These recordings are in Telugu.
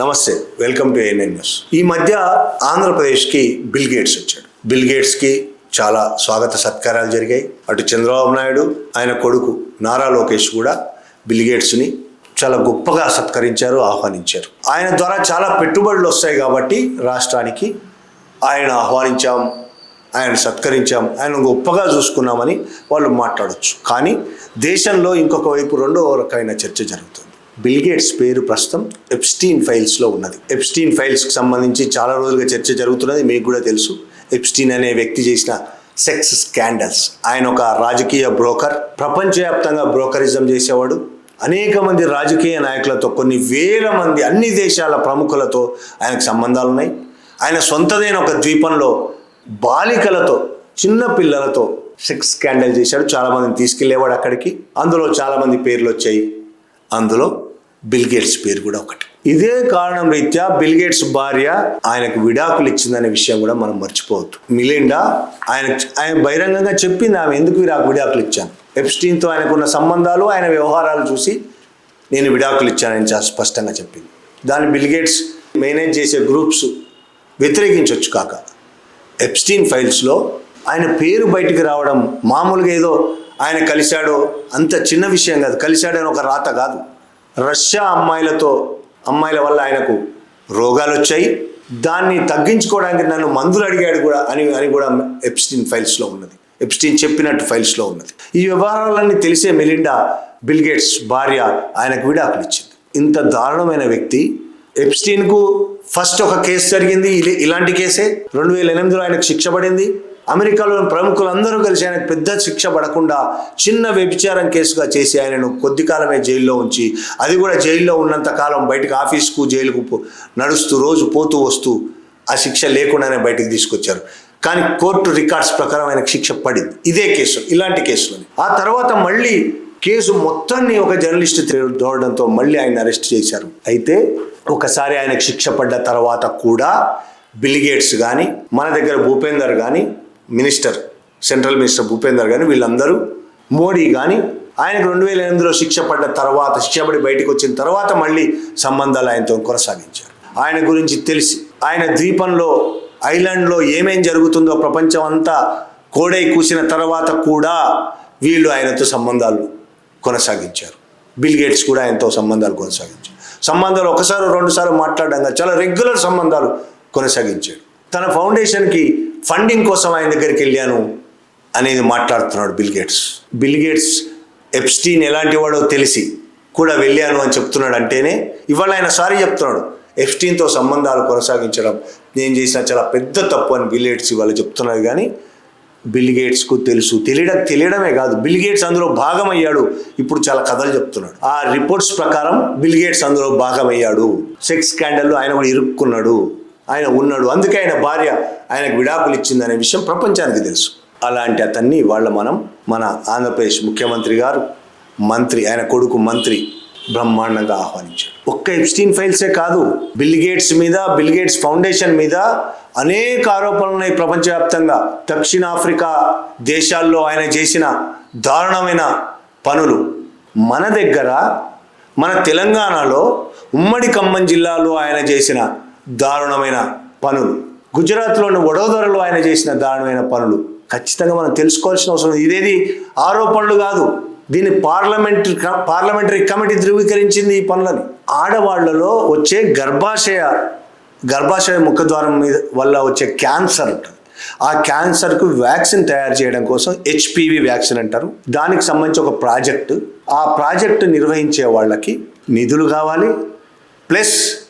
నమస్తే వెల్కమ్ టు ఏఎన్ఎన్ న్యూస్ ఈ మధ్య ఆంధ్రప్రదేశ్కి బిల్ గేట్స్ వచ్చాడు. బిల్ గేట్స్కి చాలా స్వాగత సత్కారాలు జరిగాయి. అటు చంద్రబాబు నాయుడు ఆయన కొడుకు నారా లోకేష్ కూడా బిల్ గేట్స్ని చాలా గొప్పగా సత్కరించారు ఆహ్వానించారు. ఆయన ద్వారా చాలా పెట్టుబడులు వస్తాయి కాబట్టి రాష్ట్రానికి ఆయన ఆహ్వానించాం ఆయన సత్కరించాం ఆయన గొప్పగా చూసుకున్నామని వాళ్ళు మాట్లాడొచ్చు. కానీ దేశంలో ఇంకొక వైపు రెండో రకమైన చర్చ జరుగుతుంది. బిల్గేట్స్ పేరు ప్రస్తుతం ఎప్స్టీన్ ఫైల్స్లో ఉన్నది. ఎప్స్టీన్ ఫైల్స్కి సంబంధించి చాలా రోజులుగా చర్చ జరుగుతున్నది మీకు కూడా తెలుసు. ఎప్స్టీన్ అనే వ్యక్తి చేసిన సెక్స్ స్కాండల్స్ ఆయన ఒక రాజకీయ బ్రోకర్ ప్రపంచవ్యాప్తంగా బ్రోకరిజం చేసేవాడు. అనేక మంది రాజకీయ నాయకులతో కొన్ని వేల మంది అన్ని దేశాల ప్రముఖులతో ఆయనకు సంబంధాలు ఉన్నాయి. ఆయన సొంతదైన ఒక ద్వీపంలో బాలికలతో చిన్న పిల్లలతో సెక్స్ స్కాండల్ చేశాడు. చాలామందిని తీసుకెళ్ళేవాడు అక్కడికి. అందులో చాలామంది పేర్లు వచ్చాయి. అందులో బిల్గేట్స్ పేరు కూడా ఒకటి. ఇదే కారణం రీత్యా బిల్గేట్స్ భార్య ఆయనకు విడాకులు ఇచ్చిందనే విషయం కూడా మనం మర్చిపోవద్దు. మిలిండా ఆయన ఆయన బహిరంగంగా చెప్పింది ఆమె ఎందుకు నాకు విడాకులు ఇచ్చాను? ఎప్స్టీన్తో ఆయనకున్న సంబంధాలు ఆయన వ్యవహారాలు చూసి నేను విడాకులు ఇచ్చానని చాలా స్పష్టంగా చెప్పింది. దాన్ని బిల్గేట్స్ మేనేజ్ చేసే గ్రూప్స్ వ్యతిరేకించవచ్చు కాక ఎప్స్టీన్ ఫైల్స్లో ఆయన పేరు బయటికి రావడం మామూలుగా ఏదో ఆయన కలిశాడో అంత చిన్న విషయం కాదు. కలిశాడని ఒక రాత కాదు. రష్యా అమ్మాయిలతో అమ్మాయిల వల్ల ఆయనకు రోగాలు వచ్చాయి దాన్ని తగ్గించుకోవడానికి నన్ను మందులు అడిగాడు కూడా అని అని కూడా ఎప్స్టీన్ ఫైల్స్లో ఉన్నది. ఎప్స్టీన్ చెప్పినట్టు ఫైల్స్లో ఉన్నది. ఈ వ్యవహారాలన్నీ తెలిసే మెలిండా బిల్గేట్స్ భార్య ఆయనకు విడాకులు ఇచ్చింది. ఇంత దారుణమైన వ్యక్తి ఎప్స్టీన్కు ఫస్ట్ ఒక కేసు జరిగింది. ఇలాంటి కేసే. రెండు వేల ఎనిమిదిలో ఆయనకు శిక్ష పడింది. అమెరికాలోని ప్రముఖులందరూ కలిసి ఆయనకు పెద్ద శిక్ష పడకుండా చిన్న వ్యభిచారం కేసుగా చేసి ఆయనను కొద్ది కాలమే జైల్లో ఉంచి అది కూడా జైల్లో ఉన్నంత కాలం బయటకు ఆఫీస్కు జైలుకు పో- నడుస్తూ రోజు పోతూ వస్తూ ఆ శిక్ష లేకుండానే బయటకు తీసుకొచ్చారు. కానీ కోర్టు రికార్డ్స్ ప్రకారం ఆయనకు శిక్ష పడింది. ఇదే కేసు ఇలాంటి కేసులని. ఆ తర్వాత మళ్ళీ కేసు మొత్తాన్ని ఒక జర్నలిస్ట్ దోడడంతో మళ్ళీ ఆయన అరెస్ట్ చేశారు. అయితే ఒకసారి ఆయనకు శిక్ష పడ్డ తర్వాత కూడా బిల్గేట్స్ కానీ మన దగ్గర భూపేందర్ కానీ మినిస్టర్ సెంట్రల్ మినిస్టర్ భూపేందర్ కానీ వీళ్ళందరూ మోడీ కానీ ఆయనకు రెండు వేల ఎనిమిదిలో శిక్ష పడ్డ తర్వాత శిక్షపడి బయటకు వచ్చిన తర్వాత మళ్ళీ సంబంధాలు ఆయనతో కొనసాగించారు. ఆయన గురించి తెలిసి ఆయన ద్వీపంలో ఐలాండ్లో ఏమేం జరుగుతుందో ప్రపంచం అంతా కోడై కూసిన తర్వాత కూడా వీళ్ళు ఆయనతో సంబంధాలు కొనసాగించారు. బిల్ గేట్స్ కూడా ఆయనతో సంబంధాలు కొనసాగించారు. సంబంధాలు ఒకసారి రెండుసార్లు మాట్లాడడంగా చాలా రెగ్యులర్ సంబంధాలు కొనసాగించాడు తన ఫౌండేషన్కి ఫండింగ్ కోసం ఆయన దగ్గరికి వెళ్ళాను అనేది మాట్లాడుతున్నాడు Bill Gates. Bill Gates Epstein ఎలాంటి వాడో తెలిసి కూడా వెళ్ళాను అని చెప్తున్నాడు అంటేనే ఇవాళ ఆయన సారీ చెప్తున్నాడు. ఎప్స్టీన్తో సంబంధాలు కొనసాగించడం నేను చేసిన చాలా పెద్ద తప్పు అని బిల్ గేట్స్ ఇవాళ చెప్తున్నారు కానీ బిల్ గేట్స్కు తెలుసు. తెలియడం తెలియడమే కాదు బిల్ గేట్స్ అందులో భాగమయ్యాడు. ఇప్పుడు చాలా కథలు చెప్తున్నాడు. ఆ రిపోర్ట్స్ ప్రకారం బిల్ గేట్స్ అందులో భాగమయ్యాడు. సెక్స్ స్కాండల్లో ఆయన కూడా ఇరుక్కున్నాడు. ఆయన ఉన్నాడు. అందుకే ఆయన భార్య ఆయనకు విడాకులు ఇచ్చిందనే విషయం ప్రపంచానికి తెలుసు. అలాంటి అతన్ని వాళ్ళ మనం మన ఆంధ్రప్రదేశ్ ముఖ్యమంత్రి గారు మంత్రి ఆయన కొడుకు మంత్రి బ్రహ్మాండంగా ఆహ్వానించాడు ఒక్క ఎప్స్టీన్ ఫైల్సే కాదు బిల్ గేట్స్ మీద బిల్ గేట్స్ ఫౌండేషన్ మీద అనేక ఆరోపణలు ఉన్నాయి ప్రపంచవ్యాప్తంగా. దక్షిణాఫ్రికా దేశాల్లో ఆయన చేసిన దారుణమైన పనులు. మన దగ్గర మన తెలంగాణలో ఉమ్మడి ఖమ్మం జిల్లాలో ఆయన చేసిన దారుణమైన పనులు. గుజరాత్లోని వడోదరలో ఆయన చేసిన దారుణమైన పనులు. ఖచ్చితంగా మనం తెలుసుకోవాల్సిన అవసరం ఇదేది ఆరోపణలు కాదు. దీన్ని పార్లమెంటరీ పార్లమెంటరీ కమిటీ ధృవీకరించింది ఈ పనులని. ఆడవాళ్ళలో వచ్చే గర్భాశయ గర్భాశయ ముఖద్వారం మీద వల్ల వచ్చే క్యాన్సర్ ఉంటుంది ఆ క్యాన్సర్కు వ్యాక్సిన్ తయారు చేయడం కోసం హెచ్పివి వ్యాక్సిన్ అంటారు. దానికి సంబంధించి ఒక ప్రాజెక్టు. ఆ ప్రాజెక్టు నిర్వహించే వాళ్ళకి నిధులు కావాలి. ప్లస్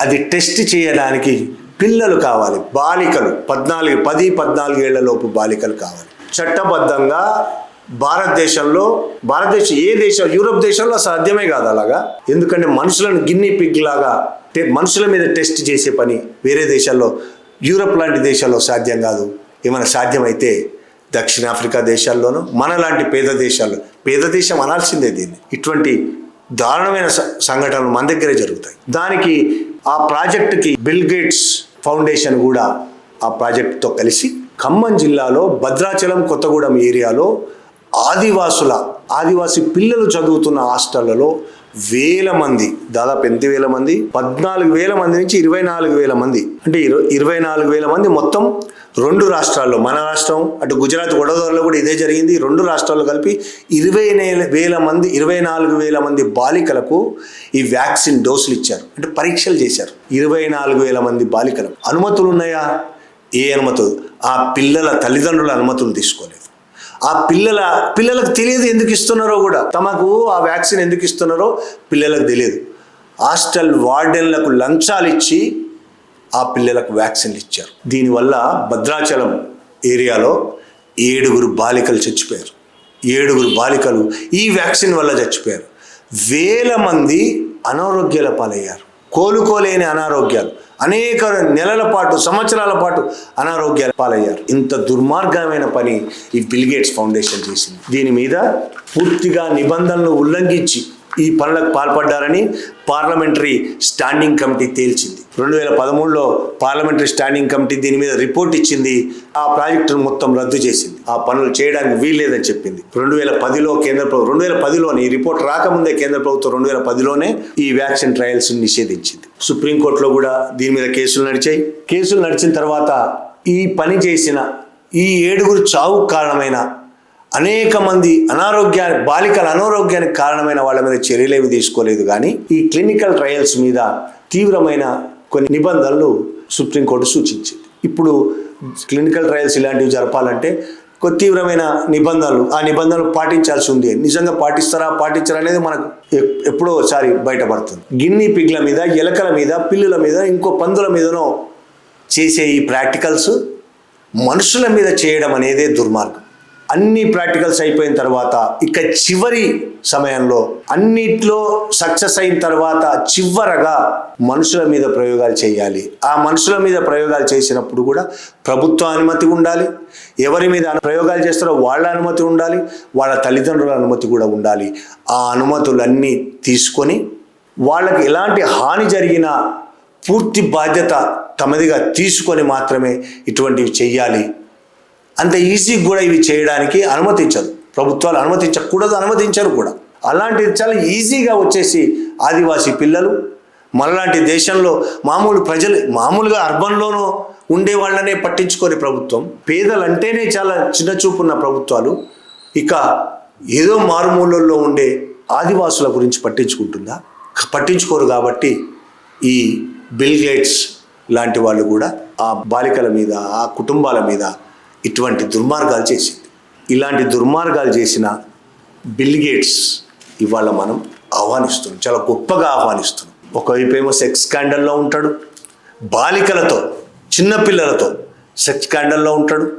అది టెస్ట్ చేయడానికి పిల్లలు కావాలి బాలికలు. పద్నాలుగు పది పద్నాలుగు లోపు బాలికలు కావాలి. చట్టబద్ధంగా భారతదేశంలో భారతదేశం ఏ దేశం యూరోప్ దేశంలో సాధ్యమే కాదు అలాగా. ఎందుకంటే మనుషులను గిన్ని పిగ్ లాగా టె- మనుషుల మీద టెస్ట్ చేసే పని వేరే దేశాల్లో యూరప్ లాంటి దేశాల్లో సాధ్యం కాదు. ఏమైనా సాధ్యమైతే దక్షిణాఫ్రికా దేశాల్లోనూ మన లాంటి పేద దేశాల్లో పేద దేశం అనాల్సిందే దీన్ని. ఇటువంటి దారుణమైన సంఘటనలు మన దగ్గరే జరుగుతాయి. దానికి ఆ ప్రాజెక్టుకి బిల్ గేట్స్ ఫౌండేషన్ కూడా ఆ ప్రాజెక్టుతో కలిసి ఖమ్మం జిల్లాలో భద్రాచలం కొత్తగూడెం ఏరియాలో ఆదివాసుల ఆదివాసి పిల్లలు చదువుతున్న హాస్టళ్ళలో వేల మంది దాదాపు ఎంత వేల మంది? పద్నాలుగు వేల మంది నుంచి ఇరవై నాలుగు వేల మంది. అంటే ఇరవై ఇరవై నాలుగు వేల మంది మొత్తం రెండు రాష్ట్రాల్లో మన రాష్ట్రం అటు గుజరాత్ వడోదరలో కూడా ఇదే జరిగింది. రెండు రాష్ట్రాలు కలిపి ఇరవై వేల మంది ఇరవై నాలుగు వేల మంది బాలికలకు ఈ వ్యాక్సిన్ డోసులు ఇచ్చారు. అంటే పరీక్షలు చేశారు. ఇరవై నాలుగు వేల మంది బాలికలకు. అనుమతులు ఉన్నాయా? ఏ అనుమతులు ఆ పిల్లల తల్లిదండ్రుల అనుమతులు తీసుకోలేదు. ఆ పిల్లల పిల్లలకు తెలియదు ఎందుకు ఇస్తున్నారో కూడా. తమకు ఆ వ్యాక్సిన్ ఎందుకు ఇస్తున్నారో పిల్లలకు తెలియదు. హాస్టల్ వార్డెన్లకు లంచాలు ఇచ్చి ఆ పిల్లలకు వ్యాక్సిన్లు ఇచ్చారు. దీనివల్ల భద్రాచలం ఏరియాలో ఏడుగురు బాలికలు చచ్చిపోయారు. ఏడుగురు బాలికలు ఈ వ్యాక్సిన్ వల్ల చచ్చిపోయారు. వేల మంది అనారోగ్యాల పాలయ్యారు. కోలుకోలేని అనారోగ్యాలు. అనేక నెలల పాటు సంవత్సరాల పాటు అనారోగ్యాల పాలయ్యారు. ఇంత దుర్మార్గమైన పని ఈ బిల్గేట్స్ ఫౌండేషన్ చేసింది. దీని మీద పూర్తిగా నిబంధనలు ఉల్లంఘించి ఈ పనులకు పాల్పడ్డారని పార్లమెంటరీ స్టాండింగ్ కమిటీ తేల్చింది. రెండు వేల పదమూడులో పార్లమెంటరీ స్టాండింగ్ కమిటీ దీని మీద రిపోర్ట్ ఇచ్చింది. ఆ ప్రాజెక్టును మొత్తం రద్దు చేసింది. ఆ పనులు చేయడానికి వీల్లేదని చెప్పింది. రెండు వేల పదిలో కేంద్ర ప్రభుత్వం రెండు వేల పదిలోనే ఈ రిపోర్ట్ రాకముందే కేంద్ర ప్రభుత్వం రెండు వేల పదిలోనే ఈ వ్యాక్సిన్ ట్రయల్స్ నిషేధించింది. సుప్రీంకోర్టులో కూడా దీని మీద కేసులు నడిచాయి. కేసులు నడిచిన తర్వాత ఈ పని చేసిన ఈ ఏడుగురు చావు కారణమైన అనేక మంది అనారోగ్యా బాలికల అనారోగ్యానికి కారణమైన వాళ్ళ మీద చర్యలేవి తీసుకోలేదు కానీ ఈ క్లినికల్ ట్రయల్స్ మీద తీవ్రమైన కొన్ని నిబంధనలు సుప్రీంకోర్టు సూచించింది. ఇప్పుడు క్లినికల్ ట్రయల్స్ ఇలాంటివి జరపాలంటే కొద్ది తీవ్రమైన నిబంధనలు ఆ నిబంధనలు పాటించాల్సి ఉంది. నిజంగా పాటిస్తారా పాటించరా అనేది మనకు ఎప్పుడో ఒకసారి బయటపడుతుంది. గిన్ని పిగ్ల మీద ఎలకల మీద పిల్లుల మీద ఇంకో పందుల మీదనో చేసే ఈ ప్రాక్టికల్స్ మనుషుల మీద చేయడం అనేదే దుర్మార్గం. అన్ని ప్రాక్టికల్స్ అయిపోయిన తర్వాత ఇక చివరి సమయంలో అన్నిట్లో సక్సెస్ అయిన తర్వాత చివరగా మనుషుల మీద ప్రయోగాలు చేయాలి. ఆ మనుషుల మీద ప్రయోగాలు చేసినప్పుడు కూడా ప్రభుత్వ అనుమతి ఉండాలి. ఎవరి మీద ప్రయోగాలు చేస్తారో వాళ్ళ అనుమతి ఉండాలి. వాళ్ళ తల్లిదండ్రుల అనుమతి కూడా ఉండాలి. ఆ అనుమతులన్నీ తీసుకొని వాళ్ళకి ఎలాంటి హాని జరిగినా పూర్తి బాధ్యత తమదిగా తీసుకొని మాత్రమే ఇటువంటివి చెయ్యాలి అంత ఈజీ కూడా ఇవి చేయడానికి అనుమతించదు. ప్రభుత్వాలు అనుమతించకూడదు అనుమతించరు కూడా. అలాంటిది చాలా ఈజీగా వచ్చేసి ఆదివాసీ పిల్లలు మనలాంటి దేశంలో మామూలు ప్రజలు మామూలుగా అర్బన్లోనూ ఉండే వాళ్ళనే పట్టించుకొని ప్రభుత్వం పేదలంటేనే చాలా చిన్న చూపున్న ప్రభుత్వాలు ఇక ఏదో మారుమూలల్లో ఉండే ఆదివాసుల గురించి పట్టించుకుంటుందా? పట్టించుకోరు కాబట్టి ఈ బిల్ గేట్స్ లాంటి వాళ్ళు కూడా ఆ బాలికల మీద ఆ కుటుంబాల మీద ఇటువంటి దుర్మార్గాలు చేసింది. ఇలాంటి దుర్మార్గాలు చేసిన బిల్ గేట్స్ ఇవాళ మనం ఆహ్వానిస్తున్నాం. చాలా గొప్పగా ఆహ్వానిస్తున్నాం. ఒకవైపు ఏమో సెక్స్ స్కాండల్లో ఉంటాడు బాలికలతో చిన్నపిల్లలతో సెక్స్ స్కాండల్లో ఉంటాడు.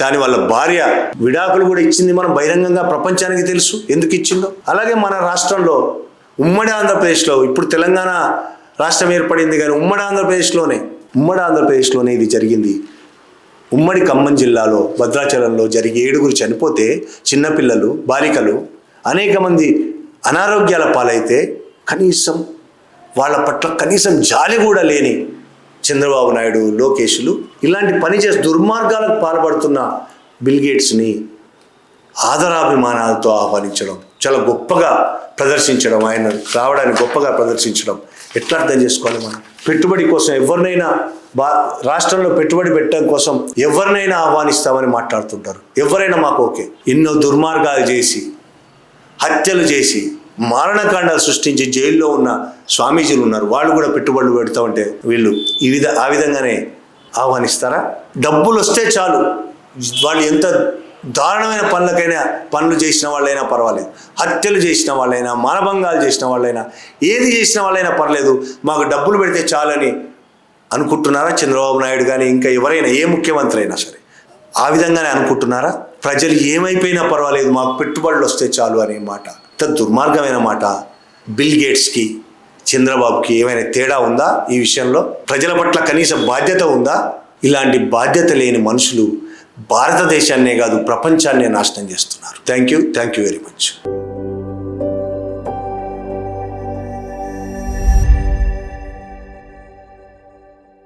దాని వాళ్ళ భార్య విడాకులు కూడా ఇచ్చింది మనం బహిరంగంగా ప్రపంచానికి తెలుసు. ఎందుకు ఇచ్చిందో? అలాగే మన రాష్ట్రంలో ఉమ్మడి ఆంధ్రప్రదేశ్లో ఇప్పుడు తెలంగాణ రాష్ట్రం ఏర్పడింది కానీ ఉమ్మడి ఆంధ్రప్రదేశ్లోనే ఉమ్మడి ఆంధ్రప్రదేశ్లోనే ఇది జరిగింది. ఉమ్మడి ఖమ్మం జిల్లాలో భద్రాచలంలో జరిగి ఏడుగురు చనిపోతే చిన్నపిల్లలు బాలికలు అనేక మంది అనారోగ్యాల పాలైతే కనీసం వాళ్ళ పట్ల కనీసం జాలి కూడా లేని చంద్రబాబు నాయుడు లోకేష్లు ఇలాంటి పనిచేసి దుర్మార్గాలకు పాల్పడుతున్న బిల్గేట్స్ని ఆదరాభిమానాలతో ఆహ్వానించడం చాలా గొప్పగా ప్రదర్శించడం ఆయన రావడానికి గొప్పగా ప్రదర్శించడం ఎట్లా అర్థం చేసుకోవాలి మనం? పెట్టుబడి కోసం ఎవరినైనా బా రాష్ట్రంలో పెట్టుబడి పెట్టడం కోసం ఎవరినైనా ఆహ్వానిస్తామని మాట్లాడుతుంటారు. ఎవరైనా మాకు ఓకే. ఎన్నో దుర్మార్గాలు చేసి హత్యలు చేసి మారణకాండాలు సృష్టించి జైల్లో ఉన్న స్వామీజీలు ఉన్నారు. వాళ్ళు కూడా పెట్టుబడులు పెడతా ఉంటే వీళ్ళు ఈ విధ ఆ విధంగానే ఆహ్వానిస్తారా? డబ్బులు వస్తే చాలు. వాళ్ళు ఎంత దారుణమైన పనులకైనా పనులు చేసిన వాళ్ళైనా పర్వాలేదు. హత్యలు చేసిన వాళ్ళైనా మానభంగాలు చేసిన వాళ్ళైనా ఏది చేసిన వాళ్ళైనా పర్లేదు. మాకు డబ్బులు పెడితే చాలని అనుకుంటున్నారా చంద్రబాబు నాయుడు కానీ ఇంకా ఎవరైనా ఏ ముఖ్యమంత్రి అయినా సరే. ఆ విధంగానే అనుకుంటున్నారా? ప్రజలు ఏమైపోయినా పర్వాలేదు. మాకు పెట్టుబడులు వస్తే చాలు అనే మాట. ఇంత దుర్మార్గమైన మాట. బిల్ గేట్స్కి చంద్రబాబుకి ఏమైనా తేడా ఉందా? ఈ విషయంలో ప్రజల పట్ల కనీస బాధ్యత ఉందా? ఇలాంటి బాధ్యత లేని మనుషులు భారతదేశాన్నే కాదు ప్రపంచాన్నే నాశనం చేస్తున్నారు. Thank you thank you very much